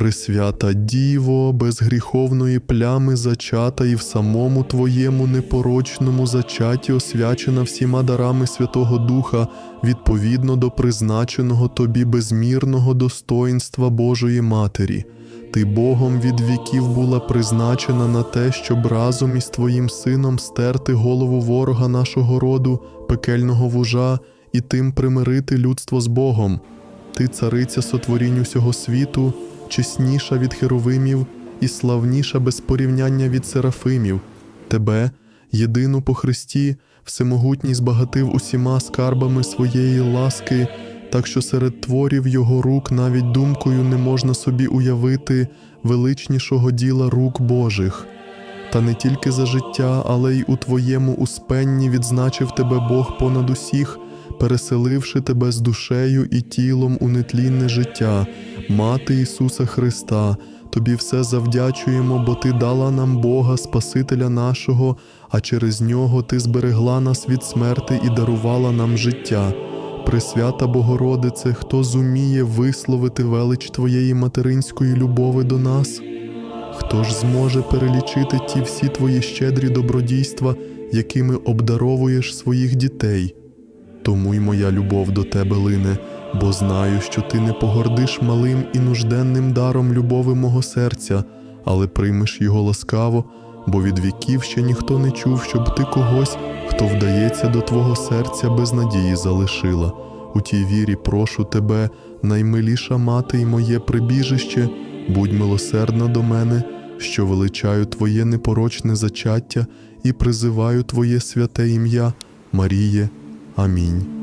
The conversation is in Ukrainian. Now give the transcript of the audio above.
Пресвята Діво, безгріховної плями зачата і в самому Твоєму непорочному зачаті освячена всіма дарами Святого Духа, відповідно до призначеного Тобі безмірного достоїнства Божої Матері. Ти Богом від віків була призначена на те, щоб разом із Твоїм Сином стерти голову ворога нашого роду, пекельного вужа, і тим примирити людство з Богом. Ти цариця сотворінь усього світу, чесніша від херовимів і славніша без порівняння від серафимів. Тебе, єдину по Христі, всемогутній збагатив усіма скарбами своєї ласки, так що серед творів його рук навіть думкою не можна собі уявити величнішого діла рук Божих. Та не тільки за життя, але й у твоєму успенні відзначив тебе Бог понад усіх, переселивши тебе з душею і тілом у нетлінне життя, Мати Ісуса Христа. Тобі все завдячуємо, бо Ти дала нам Бога, Спасителя нашого, а через нього Ти зберегла нас від смерти і дарувала нам життя. Пресвята Богородице, хто зуміє висловити велич Твоєї материнської любови до нас? Хто ж зможе перелічити ті всі твої щедрі добродійства, якими обдаровуєш своїх дітей? Тому й моя любов до тебе лине, бо знаю, що ти не погордиш малим і нужденним даром любови мого серця, але приймеш його ласкаво, бо від віків ще ніхто не чув, щоб ти когось, хто вдається до твого серця, без надії залишила. У тій вірі прошу тебе, наймиліша мати й моє прибіжище, будь милосердна до мене, що величаю Твоє непорочне зачаття і призиваю Твоє святе ім'я, Маріє. Амінь.